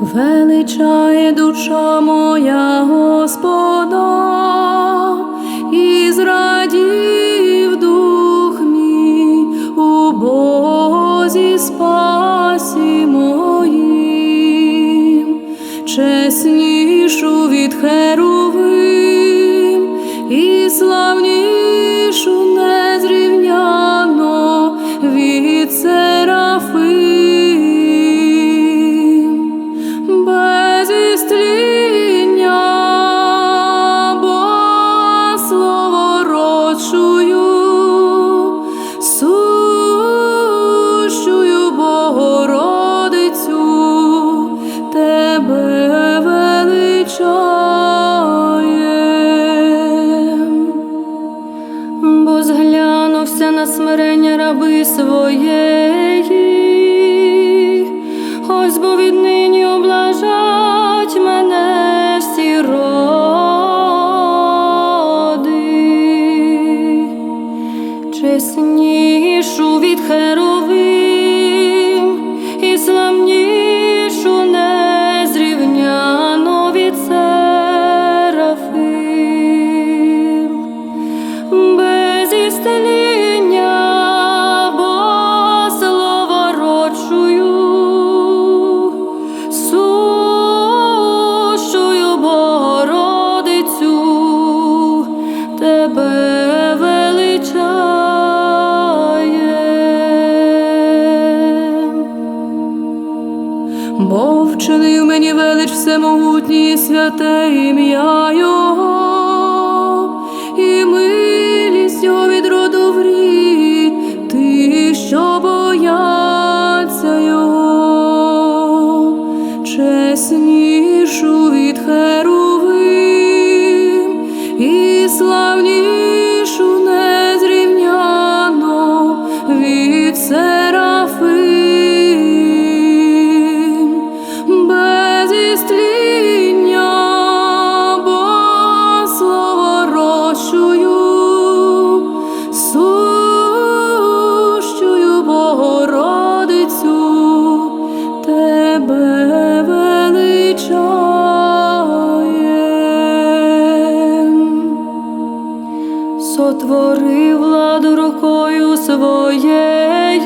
величає душа моя Господа, і зрадів у Бозі спасі моїм, чеснішу від херовим і славнішу незрівняно смирення раби своєї, ось бо віднині облажать мене всі роди, чеснішу від херовим і святе ім'я Його, владу рукою своєю,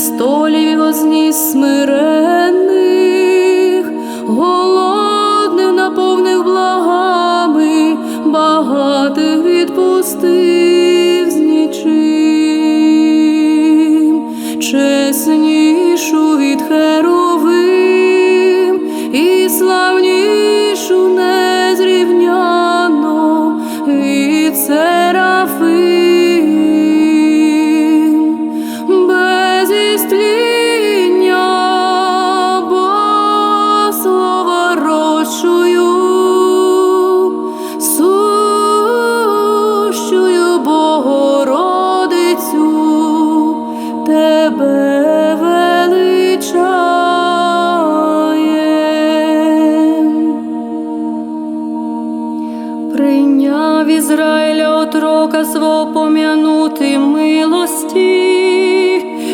престолів його возніс смиренних, голодних наповнив благами, багатих відпустив тебе величаєм. прийняв Ізраїля отрока свого пом'янути милості,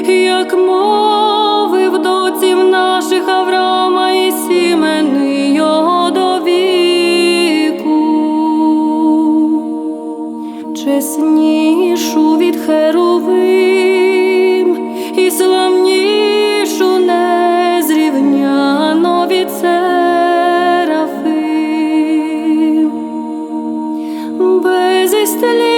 як мов. Mr. Lee.